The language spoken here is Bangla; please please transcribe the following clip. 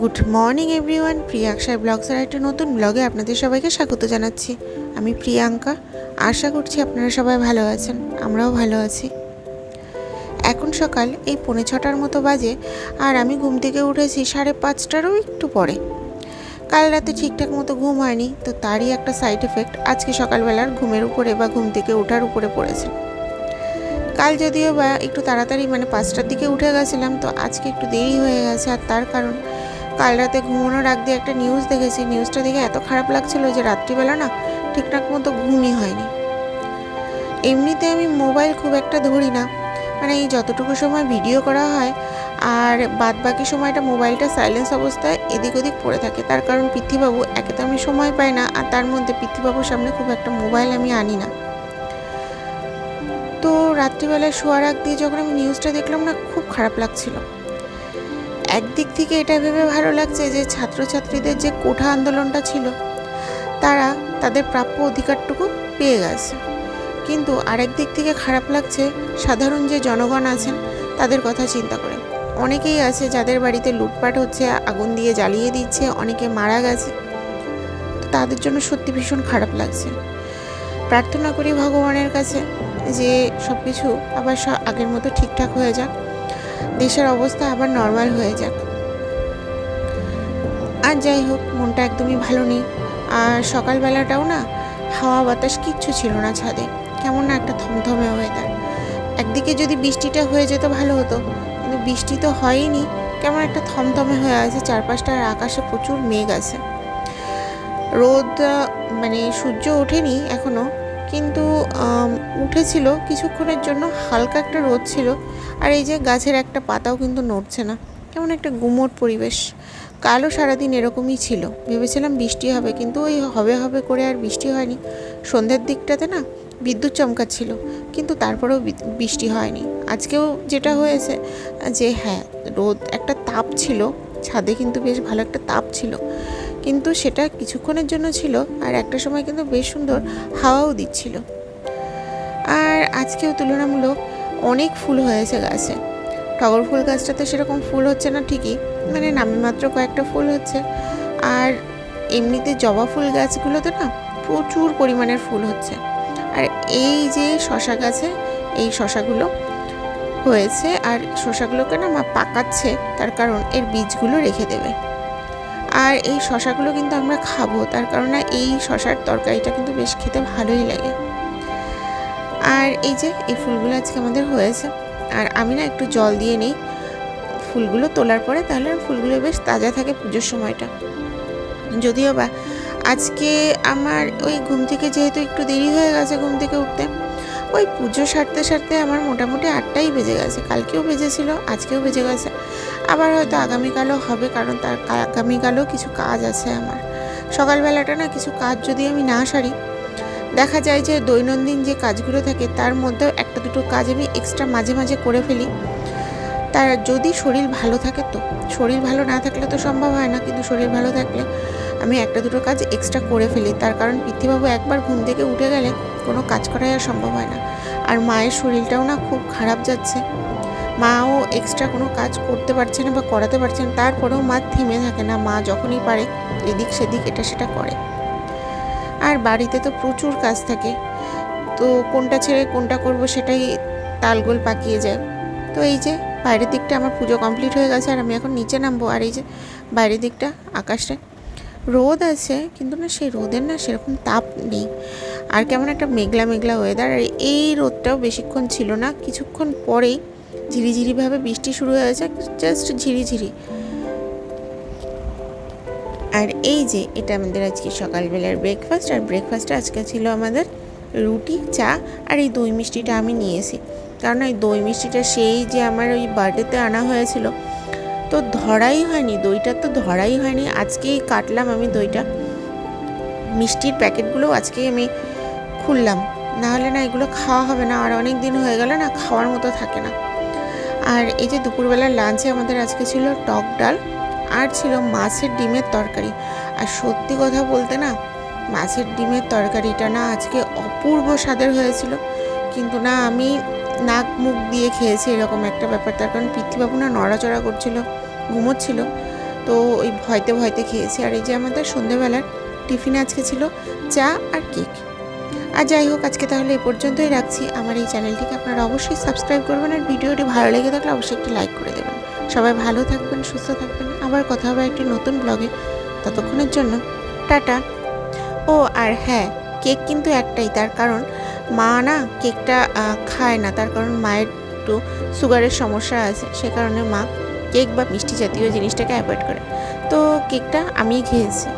Good morning, everyone. প্রিয়াঙ্কার ব্লগসের একটা নতুন ব্লগে আপনাদের সবাইকে স্বাগত জানাচ্ছি। আমি প্রিয়াঙ্কা আশা করছি আপনারা সবাই ভালো আছেন, আমরাও ভালো আছি। এখন সকাল, এই পৌনে ছটার মতো বাজে, আর আমি ঘুম থেকে উঠেছি সাড়ে পাঁচটারও একটু পরে। কাল রাতে ঠিকঠাক মতো ঘুম হয়নি, তো তারই একটা সাইড এফেক্ট আজকে সকালবেলার ঘুমের উপরে বা ঘুম থেকে ওঠার উপরে পড়েছে। কাল যদিও বা একটু তাড়াতাড়ি মানে পাঁচটার দিকে উঠে গেছিলাম, তো আজকে একটু দেরি হয়ে গেছে, আর তার কারণ কাল রাতে ঘুমানোর আগ দিয়ে একটা নিউজ দেখেছি। নিউজটা দেখে এত খারাপ লাগছিল যে রাত্রিবেলা না ঠিকঠাক মতো ঘুমই হয়নি। এমনিতে আমি মোবাইল খুব একটা ধরি না। মানে এই যতটুকু সময় ভিডিও করা হয় আর বাদ বাকি সময়টা মোবাইলটা সাইলেন্স অবস্থায় এদিক ওদিক পড়ে থাকে। তার কারণ পৃথ্বীবাবু একে তো আমি সময় পাই না আর তার মধ্যে পৃথ্বীবাবুর সামনে খুব একটা মোবাইল আমি আনি না। তো রাত্রিবেলায় শোয়ার আগ দিয়ে যখন আমি নিউজটা দেখলাম না, খুব খারাপ লাগছিল। একদিক থেকে এটা ভেবে ভালো লাগছে যে ছাত্রছাত্রীদের যে কোঠা আন্দোলনটা ছিল, তারা তাদের প্রাপ্য অধিকারটুকু পেয়ে গেছে। কিন্তু আরেক দিক থেকে খারাপ লাগছে, সাধারণ যে জনগণ আছেন, তাদের কথা চিন্তা করে। অনেকেই আছে যাদের বাড়িতে লুটপাট হচ্ছে, আগুন দিয়ে জ্বালিয়ে দিচ্ছে, অনেকে মারা গেছে। তাদের জন্য সত্যি ভীষণ খারাপ লাগছে। প্রার্থনা করি ভগবানের কাছে যে সব কিছু আবার আগের মতো ঠিকঠাক হয়ে যাক। দেশের অবস্থা আবার নর্মাল হয়ে যাক। আর যাই হোক, মনটা একদমই ভালো নেই। আর সকালবেলাটাও না, হাওয়া বাতাস কিচ্ছু ছিল না ছাদে। কেমন না একটা থমথমে ওয়েদার একদিকে যদি বৃষ্টিটা হয়ে যেত ভালো হতো, কিন্তু বৃষ্টি তো হয়নি কেমন একটা থমথমে হয়ে আছে, চারপাশটা আর আকাশে প্রচুর মেঘ আছে। রোদ মানে সূর্য ওঠেনি এখনও কিন্তু উঠেছিল। কিছুক্ষণের জন্য হালকা একটা রোদ ছিল। আর এই যে গাছের একটা পাতাও কিন্তু নড়ছে না। কেমন একটা গুমোট পরিবেশ। কালও সারাদিন এরকমই ছিল। ভেবেছিলাম বৃষ্টি হবে, কিন্তু ওই হবে হবে করে আর বৃষ্টি হয়নি। সন্ধ্যের দিকটাতে না বিদ্যুৎ চমকাচ্ছিল, কিন্তু তারপরেও বৃষ্টি হয়নি। আজকেও যেটা হয়েছে, যে হ্যাঁ রোদ একটা তাপ ছিল। ছাদে কিন্তু বেশ ভালো একটা তাপ ছিল। কিন্তু সেটা কিছুক্ষণের জন্য ছিল আর একটা সময় কিন্তু বেশ সুন্দর হাওয়াও দিচ্ছিল। আর আজকেও তুলনামূলক অনেক ফুল হয়েছে গাছে। টগর ফুল গাছটাতে সেরকম ফুল হচ্ছে না ঠিকই মানে নামে মাত্র কয়েকটা ফুল হচ্ছে। আর এমনিতে জবা ফুল গাছগুলোতে না প্রচুর পরিমাণের ফুল হচ্ছে। আর এই যে শশা গাছে, এই শশাগুলো হয়েছে আর শশাগুলোকে না মা পাকাচ্ছে, তার কারণ এর বীজগুলো রেখে দেবে। আর এই শশাগুলো কিন্তু আমরা খাব। তার কারণে এই শশার তরকারিটা কিন্তু বেশ খেতে ভালোই লাগে। আর এই যে, এই ফুলগুলো আজকে আমাদের হয়েছে। আর আমি না একটু জল দিয়ে নিই। ফুলগুলো তোলার পরে তাহলে ফুলগুলো বেশ তাজা থাকে পুজোর সময়টা। যদিও বা আজকে আমার ওই ঘুম থেকে যেহেতু একটু দেরি হয়ে গেছে ঘুম থেকে উঠতে, ওই পুজো সারতে সারতে আমার মোটামুটি আটটাই বেজে গেছে। কালকেও বেজেছিল, আজকেও বেজে গেছে। আবার হয়তো আগামীকালও হবে, কারণ তার আগামীকালও কিছু কাজ আছে আমার। সকালবেলাটা না কিছু কাজ যদি আমি না সারি, দেখা যায় যে দৈনন্দিন যে কাজগুলো থাকে, তার মধ্যেও একটা দুটো কাজ আমি এক্সট্রা মাঝে মাঝে করে ফেলি। তার যদি শরীর ভালো থাকে তো, শরীর ভালো না থাকলে তো সম্ভব হয় না, কিন্তু শরীর ভালো থাকলে আমি একটা দুটো কাজ এক্সট্রা করে ফেলি। তার কারণ পৃথ্বীবাবু একবার ঘুম থেকে উঠে গেলে কোনো কাজ করাই আর সম্ভব হয় না। আর মায়ের শরীরটাও না খুব খারাপ যাচ্ছে। মাও এক্সট্রা কোনো কাজ করতে পারছে না বা করাতে পারছে না, তারপরেও মা থেমে থাকে না। মা যখনই পারে, এদিক সেদিক এটা সেটা করে। আর বাড়িতে তো প্রচুর কাজ থাকে। তো কোনটা ছেড়ে কোনটা করব সেটাই তালগোল পাকিয়ে যায়। তো এই যে বাইরের দিকটা আমার পুজো কমপ্লিট হয়ে গেছে আর আমি এখন নিচে নামবো। আর এই যে বাইরের দিকটা আকাশে রোদ আছে কিন্তু না সেই রোদের না সেরকম তাপ নেই। আর কেমন একটা মেঘলা মেঘলা ওয়েদার আর এই রোদটাও বেশিক্ষণ ছিল না। কিছুক্ষণ পরেই ঝিরিঝিরিভাবে বৃষ্টি শুরু হয়েছে জাস্ট ঝিরিঝিরি। আর এই যে, এটা আমাদের আজকে সকালবেলার ব্রেকফাস্ট আর ব্রেকফাস্টে আজকে ছিল আমাদের রুটি, চা, আর এই দই মিষ্টিটা আমি নিয়েছি। কারণ এই দই মিষ্টিটা সেই যে আমার ওই বার্থডেতে আনা হয়েছিল, তো ধরাই হয়নি, দইটা তো ধরাই হয়নি। আজকেই কাটলাম আমি দইটা। মিষ্টির প্যাকেটগুলো আজকেই আমি খুললাম। না হলে না এগুলো খাওয়া হবে না, আর অনেক দিন হয়ে গেলে না, খাওয়ার মতো থাকে না। আর এই যে দুপুরবেলার লাঞ্চে আমাদের আজকে ছিল টক ডাল আর ছিল মাছের ডিমের তরকারি। আর সত্যি কথা বলতে না, মাছের ডিমের তরকারিটা না আজকে অপূর্ব স্বাদের হয়েছিল। কিন্তু না, আমি নাক মুখ দিয়ে খেয়েছি এরকম একটা ব্যাপার। তার কারণ পৃথ্বীবাবু না নড়াচড়া করছিল, ঘুমোচ্ছিল। তো ওই ভয়তে ভয়তে খেয়েছি। আর এই যে আমাদের সন্ধেবেলার টিফিনে আজকে ছিল চা আর কেক। আর যাই হোক, আজকে তাহলে এ পর্যন্তই রাখছি। আমার এই চ্যানেলটিকে আপনারা অবশ্যই সাবস্ক্রাইব করবেন আর ভিডিওটি ভালো লেগে থাকলে অবশ্যই একটি লাইক করে দেবেন। সবাই ভালো থাকবেন, সুস্থ থাকবেন। আবার কথা হবে একটি নতুন ব্লগে। ততক্ষণের জন্য টাটা। ও, আর হ্যাঁ কেক কিন্তু একটাই, তার কারণ মা না কেকটা খায় না। তার কারণ মায়ের একটু সুগারের সমস্যা আছে, সে কারণে মা কেক বা মিষ্টি জাতীয় জিনিসটাকে অ্যাভয়েড করে। তো কেকটা আমিই খেয়েছি।